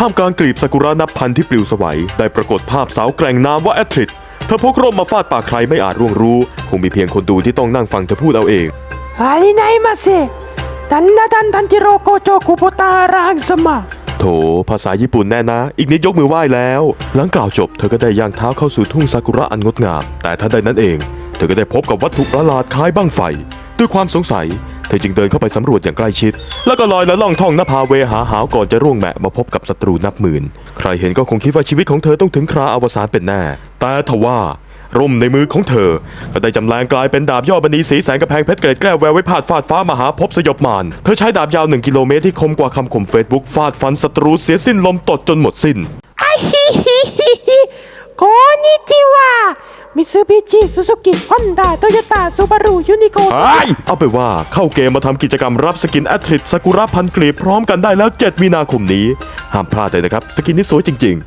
ท่ามกลางกลีบซากุระนับพันที่ปลิวสวัย ได้ปรากฏภาพสาวแกร่งน้ำว่าแอทริดเธอพกร่มมาฟาดปากใครไม่อาจร่วงรู้ คงมีเพียงคนดูที่ต้องนั่งฟังเธอพูดเอาเองอะไริไนมาสิทันนาทันทันจิโรโกโจคุปตารางสมะโถ ภาษาญี่ปุ่นแน่นะ อีกนิดยกมือไหว้แล้ว หลังกล่าวจบ เธอก็ได้ย่างเท้าเข้าสู่ทุ่งซากุระอันงดงาม แต่ทันใดนั้นเอง เธอก็ได้พบกับวัตถุประหลาดคล้ายบ้างไฟ ด้วยความสงสัย เธอจึงเดินเข้าไปสำรวจอย่างใกล้ชิด แล้วก็ลอยและล่องท่องนภาเวหาหาวก่อนจะร่วงแมะมาพบกับศัตรูนับหมื่น ใครเห็นก็คงคิดว่าชีวิตของเธอต้องถึงคราอวสานเป็นแน่ แต่ทว่าร่มในมือของเธอ ก็ได้จำแรงกลายเป็นดาบยอดบันีสีแสงกระแพงเพชรเกรดแก้วแววไว้พาดฟาดฟ้ามหาภพสยบมารเธอใช้ดาบยาวหนึ่งกิโลเมตรที่คมกว่าคำข่มเฟซบุ๊กฟาดฟันศัตรูเสียสิ้นลมตดจนหมดสิ้น มิซูบิชิซูซูกิฮอนด้าโตโยต้าซูบารุยูนิโคไอเอาไปนว่าเข้าเกมมาทำกิจกรรมรับสกินแอทริตซากุระพันกลีบพร้อมกันได้แล้ว 7 มีนาคมนี้ ห้ามพลาดเลยนะครับ สกินนี้สวยจริง ๆ